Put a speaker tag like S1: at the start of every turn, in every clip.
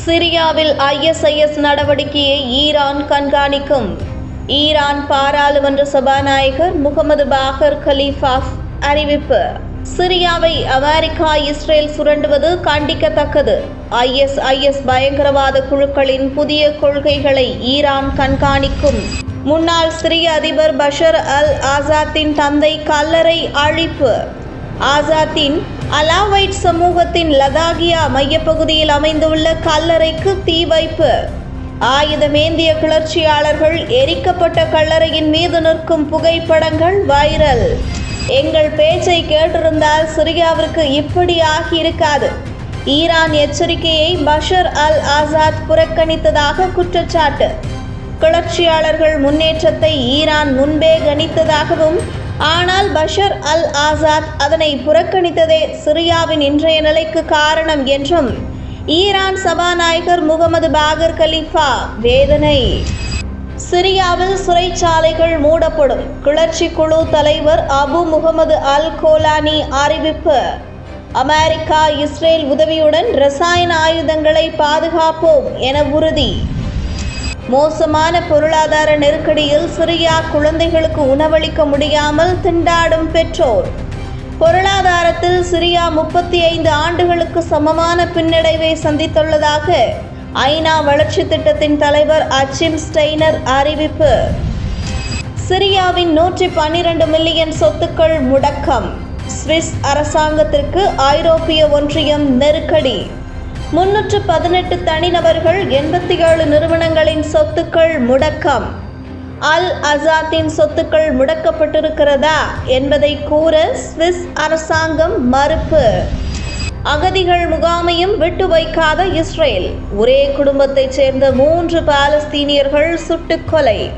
S1: சிரியாவில் ஐஎஸ்ஐஎஸ் நடவடிக்கையை ஈரான் கண்காணிக்கும். ஈரான் பாராளுமன்ற சபாநாயகர் முகமது பாகர் கலீஃபாஃப் அறிவிப்பு. சிரியாவை அமெரிக்கா இஸ்ரேல் சுரண்டுவது கண்டிக்கத்தக்கது. ஐஎஸ்ஐஎஸ் பயங்கரவாத குழுக்களின் புதிய கொள்கைகளை ஈரான் கண்காணிக்கும். முன்னாள் சிரிய அதிபர் பஷர் அல் ஆசாத்தின் தந்தை கல்லறை அழிப்பு. ஆசாத்தின் அலாவைட் சமூகத்தின் லதாகியா மையப்பகுதியில் அமைந்துள்ள கல்லறைக்கு தீ வைப்பு. ஆயுதமேந்திய கிளர்ச்சியாளர்கள் எரிக்கப்பட்ட கல்லறையின் மீது நிற்கும் புகைப்படங்கள் வைரல். எங்கள் பேச்சை கேட்டிருந்தால் சிரியாவிற்கு இப்படி ஆகியிருக்காது. ஈரான் எச்சரிக்கையை பஷர் அல் ஆசாத் புறக்கணித்ததாக குற்றச்சாட்டு. கிளர்ச்சியாளர்கள் முன்னேற்றத்தை ஈரான் முன்பே கணித்ததாகவும் ஆனால் பஷர் அல் ஆசாத் அதனை புறக்கணித்ததே சிரியாவின் இன்றைய நிலைக்கு காரணம் என்றும் ஈரான் சபாநாயகர் முகமது பாகர் கலீஃபா வேதனை. சிரியாவில் சிறைச்சாலைகள் மூடப்படும். கிளர்ச்சி குழு தலைவர் அபு முகமது அல் கோலானி அறிவிப்பு. அமெரிக்கா இஸ்ரேல் உதவியுடன் ரசாயன ஆயுதங்களை பாதுகாப்போம் என உறுதி. மோசமான பொருளாதார நெருக்கடியில் சிரியா குழந்தைகளுக்கு உணவளிக்க முடியாமல் திண்டாடும் பெற்றோர். பொருளாதாரத்தில் சிரியா முப்பத்தி ஐந்து ஆண்டுகளுக்கு சமமான பின்னடைவை சந்தித்துள்ளதாக ஐநா வளர்ச்சி திட்டத்தின் தலைவர் அச்சிம் ஸ்டெய்னர் அறிவிப்பு. சிரியாவின் நூற்றி பன்னிரண்டு மில்லியன் சொத்துக்கள் முடக்கம். சுவிஸ் அரசாங்கத்திற்கு ஐரோப்பிய ஒன்றியம் நெருக்கடி. முன்னூற்று பதினெட்டு தனிநபர்கள் எண்பத்தி ஏழு நிறுவனங்களின் சொத்துக்கள் முடக்கம். அல் அசாத்தின் சொத்துக்கள் முடக்கப்பட்டிருக்கிறதா என்பதை கூற சுவிஸ் அரசாங்கம் மறுப்பு. அகதிகள் முகாமையும் விட்டு வைக்காத இஸ்ரேல். ஒரே குடும்பத்தைச் சேர்ந்த மூன்று பாலஸ்தீனியர்கள் சுட்டுக் கொலை.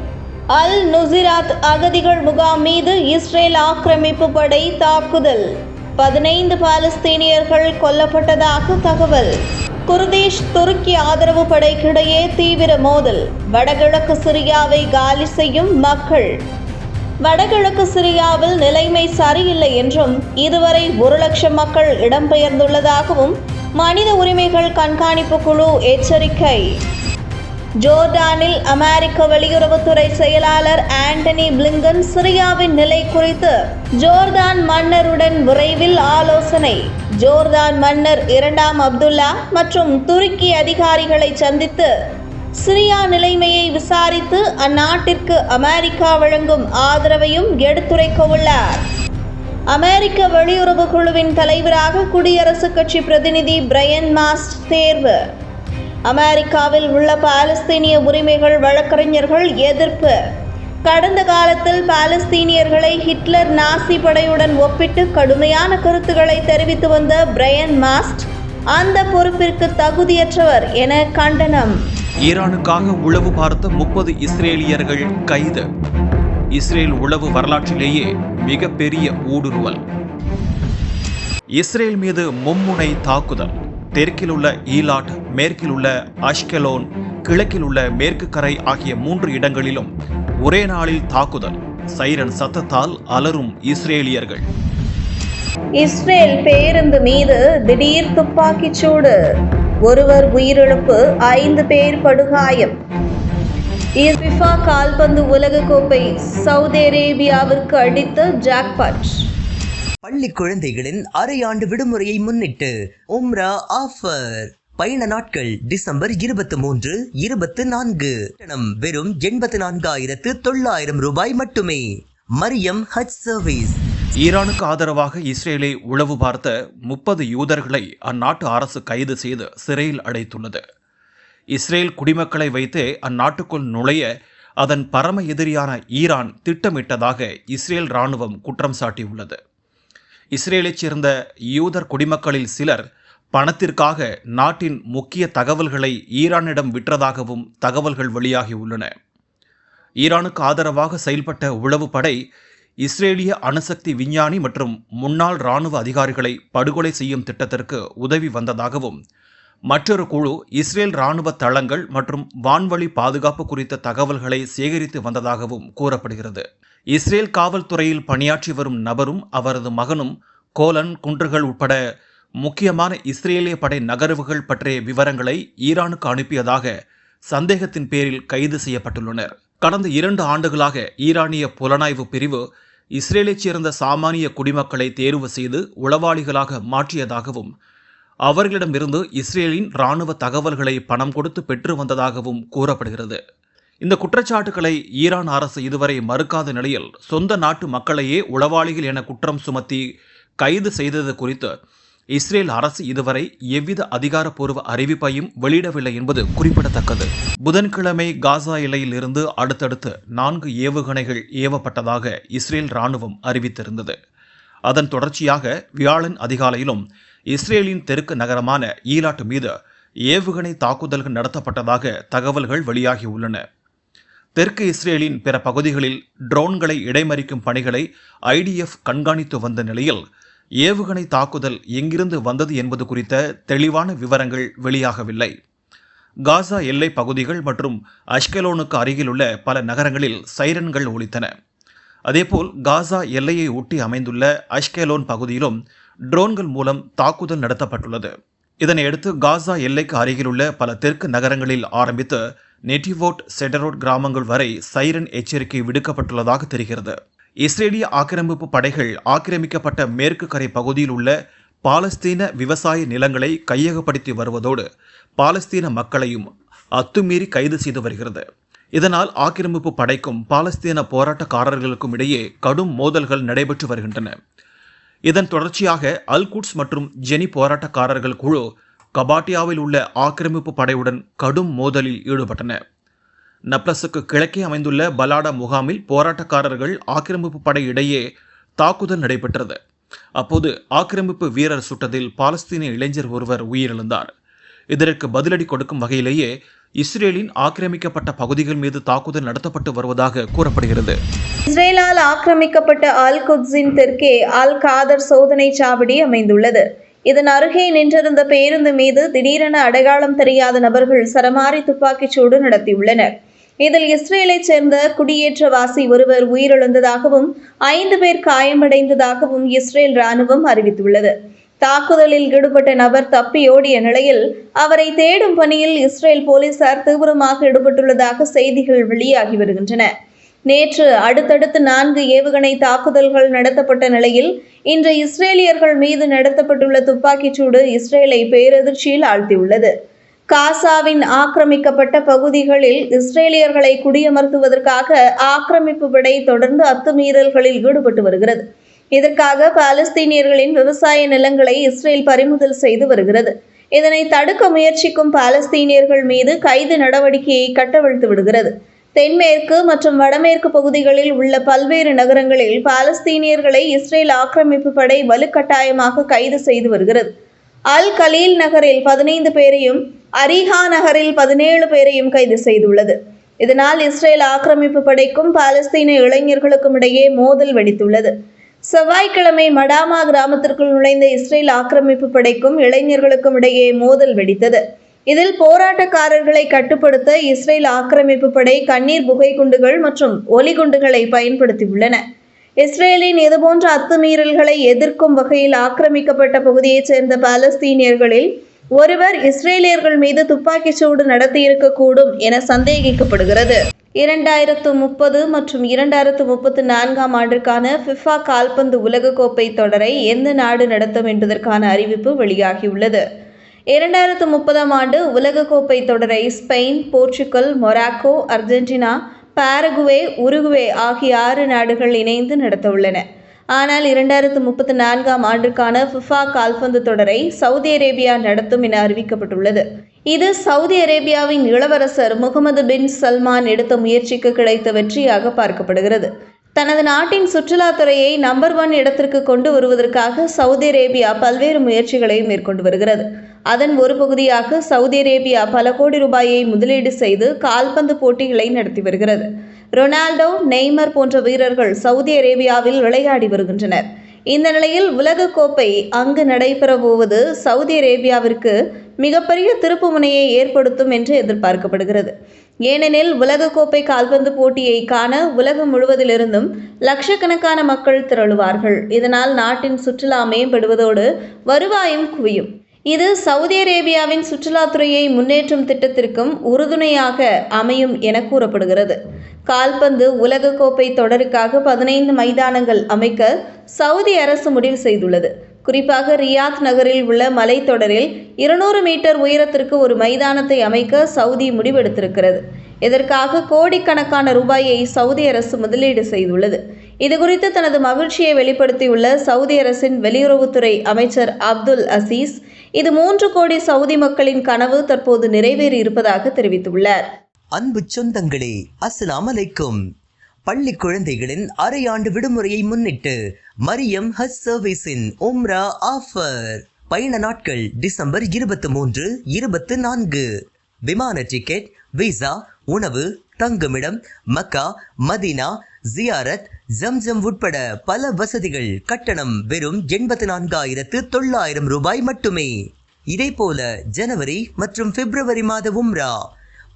S1: அல் நுசிராத் அகதிகள் முகாம் மீது இஸ்ரேல் ஆக்கிரமிப்பு படை தாக்குதல். பதினைந்து பாலஸ்தீனியர்கள் கொல்லப்பட்டதாக தகவல். குர்தீஷ் துருக்கி ஆதரவு படைக்கிடையே தீவிர மோதல். வடகிழக்கு சிரியாவை காலி செய்யும் மக்கள். வடகிழக்கு சிரியாவில் நிலைமை சரியில்லை என்றும் இதுவரை ஒரு லட்சம் மக்கள் இடம்பெயர்ந்துள்ளதாகவும் மனித உரிமைகள் கண்காணிப்பு குழு எச்சரிக்கை. ஜோர்டானில் அமெரிக்க வெளியுறவுத்துறை செயலாளர் ஆண்டனி பிளிங்கன் சிரியாவின் நிலை குறித்து ஜோர்தான் மன்னருடன் விரைவில் ஆலோசனை. ஜோர்தான் மன்னர் இரண்டாம் அப்துல்லா மற்றும் துருக்கி அதிகாரிகளை சந்தித்து சிரியா நிலைமையை விசாரித்து அந்நாட்டிற்கு அமெரிக்கா வழங்கும் ஆதரவையும் எடுத்துரைக்க உள்ளார். அமெரிக்க வெளியுறவு குழுவின் தலைவராக குடியரசுக் கட்சி பிரதிநிதி பிரையன் மாஸ்ட் தேர்வு. அமெரிக்காவில் உள்ள பாலஸ்தீனிய உரிமைகள் வழக்கறிஞர்கள் எதிர்ப்பு. கடந்த காலத்தில் பாலஸ்தீனியர்களை ஹிட்லர் நாசி படையுடன் ஒப்பிட்டு கடுமையான கருத்துக்களை தெரிவித்து வந்த பிரையன் மாஸ்ட் அந்த பொறுப்பிற்கு தகுதியற்றவர் என கண்டனம்.
S2: ஈரானுக்காக உளவு பார்த்த முப்பது இஸ்ரேலியர்கள் கைது. இஸ்ரேல் உளவு வரலாற்றிலேயே மிகப்பெரிய ஊடுருவல். இஸ்ரேல் மீது மும்முனை தாக்குதல். தெற்கில் உள்ள ஈலாட் மேற்கில் உள்ள அஷ்கெலோன் கிழக்கில் உள்ள மேற்கு கரை ஆகிய மூன்று இடங்களிலும் ஒரே நாளில் தாக்குதல். சைரன் சத்தத்தால் அலரும் இஸ்ரேலியர்கள்.
S1: இஸ்ரேல் பேருந்து மீது திடீர் துப்பாக்கிச் சூடு. ஒருவர் உயிரிழப்பு ஐந்து பேர் படுகாயம். ஃபிஃபா கால்பந்து உலகக்கோப்பை சவுதி அரேபியாவிற்கு அடித்த ஜாக்பாட்
S3: பள்ளி குழந்தைகளின் அரையாண்டு விடுமுறையை முன்னிட்டு உம்ரா ஆஃபர். பயண நாட்கள் டிசம்பர் இருபத்தி மூன்று இருபத்தி நான்கு. வெறும் எண்பத்தி நான்காயிரத்து தொள்ளாயிரம் ரூபாய் மட்டுமே. மரியம் ஹஜ் சர்வீஸ்
S2: ஈரானுக்கு ஆதரவாக இஸ்ரேலை உளவு பார்த்த முப்பது யூதர்களை அந்நாட்டு அரசு கைது செய்து சிறையில் அடைத்துள்ளது. இஸ்ரேல் குடிமக்களை வைத்தே அந்நாட்டுக்குள் நுழைய அதன் பரம எதிரியான ஈரான் திட்டமிட்டதாக இஸ்ரேல் ராணுவம் குற்றம் சாட்டியுள்ளது. இஸ்ரேலைச் சேர்ந்த யூதர் குடிமக்களில் சிலர் பணத்திற்காக நாட்டின் முக்கிய தகவல்களை ஈரானிடம் விற்றதாகவும் தகவல்கள் வெளியாகியுள்ளன ஈரானுக்கு ஆதரவாக செயல்பட்ட உளவு படை இஸ்ரேலிய அணுசக்தி விஞ்ஞானி மற்றும் முன்னாள் இராணுவ அதிகாரிகளை படுகொலை செய்யும் திட்டத்திற்கு உதவி வந்ததாகவும் மற்றொரு குழு இஸ்ரேல் இராணுவ தளங்கள் மற்றும் வான்வழி பாதுகாப்பு குறித்த தகவல்களை சேகரித்து வந்ததாகவும் கூறப்படுகிறது. இஸ்ரேல் காவல்துறையில் பணியாற்றி வரும் நபரும் அவரது மகனும் கோலன் குன்றுகள் உட்பட முக்கியமான இஸ்ரேலிய படை நகர்வுகள் பற்றிய விவரங்களை ஈரானுக்கு அனுப்பியதாக சந்தேகத்தின் பேரில் கைது செய்யப்பட்டுள்ளனர். கடந்த இரண்டு ஆண்டுகளாக ஈரானிய புலனாய்வு பிரிவு இஸ்ரேலைச் சேர்ந்த சாமானிய குடிமக்களை தேர்வு செய்து உளவாளிகளாக மாற்றியதாகவும் அவர்களிடமிருந்து இஸ்ரேலின் இராணுவ தகவல்களை பணம் கொடுத்து பெற்று வந்ததாகவும் கூறப்படுகிறது. இந்த குற்றச்சாட்டுகளை ஈரான் அரசு இதுவரை மறுக்காத நிலையில் சொந்த நாட்டு மக்களையே உளவாளிகள் என குற்றம் சுமத்தி கைது செய்தது குறித்து இஸ்ரேல் அரசு இதுவரை எவ்வித அதிகாரப்பூர்வ அறிவிப்பையும் வெளியிடவில்லை என்பது குறிப்பிடத்தக்கது. புதன்கிழமை காசா எல்லையில் இருந்து அடுத்தடுத்து நான்கு ஏவுகணைகள் ஏவப்பட்டதாக இஸ்ரேல் ராணுவம் அறிவித்திருந்தது. அதன் தொடர்ச்சியாக வியாழன் அதிகாலையிலும் இஸ்ரேலின் தெற்கு நகரமான ஈலாட் மீது ஏவுகணை தாக்குதல்கள் நடத்தப்பட்டதாக தகவல்கள் வெளியாகியுள்ளன தெற்கு இஸ்ரேலின் பிற பகுதிகளில் ட்ரோன்களை இடைமறிக்கும் பணிகளை ஐடிஎஃப் கண்காணித்து வந்த நிலையில் ஏவுகணை தாக்குதல் எங்கிருந்து வந்தது என்பது குறித்த தெளிவான விவரங்கள் வெளியாகவில்லை. காசா எல்லை பகுதிகள் மற்றும் அஷ்கலோனுக்கு அருகிலுள்ள பல நகரங்களில் சைரன்கள் ஒலித்தன. அதேபோல் காசா எல்லையை ஒட்டி அமைந்துள்ள அஷ்கெலோன் பகுதியிலும் ட்ரோன்கள் மூலம் தாக்குதல் நடத்தப்பட்டுள்ளது. இதனையடுத்து காசா எல்லைக்கு அருகிலுள்ள பல தெற்கு நகரங்களில் ஆரம்பித்து நெட்டிவோட் செடரோட் கிராமங்கள் வரை சைரன் எச்சரிக்கை விடுக்கப்பட்டுள்ளதாக தெரிகிறது. இஸ்ரேலிய ஆக்கிரமிப்பு படைகள் ஆக்கிரமிக்கப்பட்ட மேற்கு கரை பகுதியில் உள்ள பாலஸ்தீன விவசாய நிலங்களை கையகப்படுத்தி வருவதோடு பாலஸ்தீன மக்களையும் அத்துமீறி கைது செய்து வருகிறது. இதனால் ஆக்கிரமிப்பு படைக்கும் பாலஸ்தீன போராட்டக்காரர்களுக்கும் இடையே கடும் மோதல்கள் நடைபெற்று வருகின்றன. இதன் தொடர்ச்சியாக அல்குட்ஸ் மற்றும் ஜெனி போராட்டக்காரர்கள் குழு கபாட்டியாவில் உள்ள ஆக்கிரமிப்பு படையுடன் கடும் மோதலில் ஈடுபட்டன நப்லஸுக்கு கிழக்கே அமைந்துள்ள பலாடா முகாமில் போராட்டக்காரர்கள் ஆக்கிரமிப்பு படை இடையே தாக்குதல் நடைபெற்றது. அப்போது ஆக்கிரமிப்பு வீரர் சுட்டதில் பாலஸ்தீன இளைஞர் ஒருவர் உயிரிழந்தார். இதற்கு பதிலடி கொடுக்கும் வகையிலேயே இஸ்ரேலின் ஆக்கிரமிக்கப்பட்ட பகுதிகள் மீது தாக்குதல் நடத்தப்பட்டு வருவதாக கூறப்படுகிறது.
S1: இஸ்ரேலால் ஆக்கிரமிக்கப்பட்ட அல் குத்ஸின் தெற்கே அல் காதர் சோதனை சாவடி அமைந்துள்ளது. இதன் அருகே நின்றிருந்த பேருந்து மீது திடீரென அடையாளம் தெரியாத நபர்கள் சரமாரி துப்பாக்கிச் சூடு நடத்தியுள்ளனர். இதில் இஸ்ரேலைச் சேர்ந்த குடியேற்றவாசி ஒருவர் உயிரிழந்ததாகவும் ஐந்து பேர் காயமடைந்ததாகவும் இஸ்ரேல் ராணுவம் அறிவித்துள்ளது. தாக்குதலில் ஈடுபட்ட நபர் தப்பியோடிய நிலையில் அவரை தேடும் பணியில் இஸ்ரேல் போலீசார் தீவிரமாக ஈடுபட்டுள்ளதாக செய்திகள் வெளியாகி வருகின்றன. நேற்று அடுத்தடுத்து நான்கு ஏவுகணை தாக்குதல்கள் நடத்தப்பட்ட நிலையில் இன்று இஸ்ரேலியர்கள் மீது நடத்தப்பட்டுள்ள துப்பாக்கிச் சூடு இஸ்ரேலை பேரதிர்ச்சியில் ஆழ்த்தியுள்ளது. காசாவின் ஆக்கிரமிக்கப்பட்ட பகுதிகளில் இஸ்ரேலியர்களை குடியமர்த்துவதற்காக ஆக்கிரமிப்பு படை தொடர்ந்து அத்துமீறல்களில் ஈடுபட்டு வருகிறது. இதற்காக பாலஸ்தீனியர்களின் விவசாய நிலங்களை இஸ்ரேல் பறிமுதல் செய்து வருகிறது. இதனை தடுக்க முயற்சிக்கும் பாலஸ்தீனியர்கள் மீது கைது நடவடிக்கையை கட்டவிழ்த்து விடுகிறது. தென்மேற்கு மற்றும் வடமேற்கு பகுதிகளில் உள்ள பல்வேறு நகரங்களில் பாலஸ்தீனியர்களை இஸ்ரேல் ஆக்கிரமிப்பு படை வலுக்கட்டாயமாக கைது செய்து வருகிறது. அல் கலீல் நகரில் பதினைந்து பேரையும் அரிஹா நகரில் பதினேழு பேரையும் கைது செய்துள்ளது. இதனால் இஸ்ரேல் ஆக்கிரமிப்பு படைக்கும் பாலஸ்தீன இளைஞர்களுக்கும் இடையே மோதல் வெடித்துள்ளது. செவ்வாய்க்கிழமை மடாமா கிராமத்திற்குள் நுழைந்த இஸ்ரேல் ஆக்கிரமிப்பு படைக்கும் இளைஞர்களுக்கும் இடையே மோதல் வெடித்தது. இதில் போராட்டக்காரர்களை கட்டுப்படுத்த இஸ்ரேல் ஆக்கிரமிப்பு படை கண்ணீர் புகை குண்டுகள் மற்றும் ஒலிகுண்டுகளை பயன்படுத்தியுள்ளன. இஸ்ரேலின் இதுபோன்ற அத்துமீறல்களை எதிர்க்கும் வகையில் ஆக்கிரமிக்கப்பட்ட பகுதியைச் சேர்ந்த பாலஸ்தீனியர்களில் ஒருவர் இஸ்ரேலியர்கள் மீது துப்பாக்கிச் சூடு நடத்தியிருக்கக்கூடும் என சந்தேகிக்கப்படுகிறது. இரண்டாயிரத்து முப்பது மற்றும் இரண்டாயிரத்து முப்பத்து நான்காம் ஆண்டிற்கான ஃபிஃபா கால்பந்து உலகக்கோப்பை தொடரை எந்த நாடு நடத்தும் என்பதற்கான அறிவிப்பு வெளியாகியுள்ளது. இரண்டாயிரத்து முப்பதாம் ஆண்டு உலகக்கோப்பை தொடரை Spain Portugal Morocco Argentina Paraguay Uruguay ஆகிய ஆறு நாடுகள் இணைந்து நடத்தவுள்ளன. ஆனால் இரண்டாயிரத்து முப்பத்தி நான்காம் ஆண்டிற்கான ஃபிஃபா கால்பந்து தொடரை சவுதி அரேபியா நடத்தும் என அறிவிக்கப்பட்டுள்ளது. இது சவுதி அரேபியாவின் இளவரசர் முகமது பின் சல்மான் எடுத்த முயற்சிக்கு கிடைத்த வெற்றியாக பார்க்கப்படுகிறது. தனது நாட்டின் சுற்றுலாத்துறையை நம்பர் ஒன் இடத்திற்கு கொண்டு வருவதற்காக சவுதி அரேபியா பல்வேறு முயற்சிகளை மேற்கொண்டு வருகிறது. அதன் ஒரு பகுதியாக சவுதி அரேபியா பல கோடி ரூபாயை முதலீடு செய்து கால்பந்து போட்டிகளை நடத்தி வருகிறது. ரொனால்டோ நெய்மர் போன்ற வீரர்கள் சவுதி அரேபியாவில் விளையாடி வருகின்றனர். இந்த நிலையில் உலகக்கோப்பை அங்கு நடைபெறப்போவது சவுதி அரேபியாவிற்கு மிகப்பெரிய திருப்புமுனையை ஏற்படுத்தும் என்று எதிர்பார்க்கப்படுகிறது. ஏனெனில் உலகக்கோப்பை கால்பந்து போட்டியை காண உலகம் முழுவதிலிருந்தும் லட்சக்கணக்கான மக்கள் திரளுவார்கள். இதனால் நாட்டின் சுற்றுலா மேம்படுவதோடு வருவாயும் குவியும். இது சவுதி அரேபியாவின் சுற்றுலாத்துறையை முன்னேற்றும் திட்டத்திற்கும் உறுதுணையாக அமையும் என கூறப்படுகிறது. கால்பந்து உலகக்கோப்பை தொடருக்காக பதினைந்து மைதானங்கள் அமைக்க சவுதி அரசு முடிவு செய்துள்ளது. குறிப்பாக ரியாத் நகரில் உள்ள மலைத்தொடரில் இருநூறு மீட்டர் உயரத்திற்கு ஒரு மைதானத்தை அமைக்க சவுதி முடிவெடுத்திருக்கிறது. இதற்காக கோடிக்கணக்கான ரூபாயை சவுதி அரசு முதலீடு செய்துள்ளது. இதுகுறித்து தனது மகிழ்ச்சியை வெளிப்படுத்தியுள்ள சவுதி அரசின் வெளியுறவுத்துறை அமைச்சர் அப்துல் அசீஸ் இது மூன்று கோடி சவுதி மக்களின் கனவு தற்போது நிறைவேறி இருப்பதாக தெரிவித்துள்ளார்.
S3: அன்பு சொந்தங்களே அஸ்லாம் அலைக்கும். பள்ளி குழந்தைகளின் அரையாண்டு விடுமுறையை முன்னிட்டு மரியம் ஹஸ் சர்வீஸின் உம்ரா ஆஃபர். பயண நாட்கள் டிசம்பர் இருபத்தி மூன்று இருபத்தி நான்கு. விமான டிக்கெட் விசா உணவு தங்குமிடம் மக்கா மதினா ஜியாரத் ஜம்ஜம் உட்பட பல வசதிகள் கட்டணம் வெறும் எண்பத்தி நான்காயிரத்து தொள்ளாயிரம் ரூபாய் மட்டுமே. இதேபோல ஜனவரி மற்றும் பிப்ரவரி மாத உம்ரா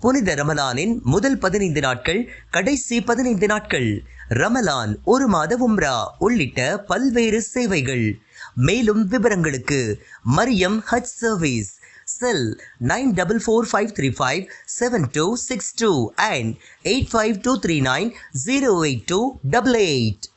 S3: புனித ரமலானின் முதல் பதினைந்து நாட்கள் கடைசி பதினைந்து நாட்கள் ரமலான் ஒரு மாத உம்ரா உள்ளிட்ட பல்வேறு சேவைகள். மேலும் விவரங்களுக்கு Mariam Hajj service cell nine double four five three five seven two six two and 8523908288.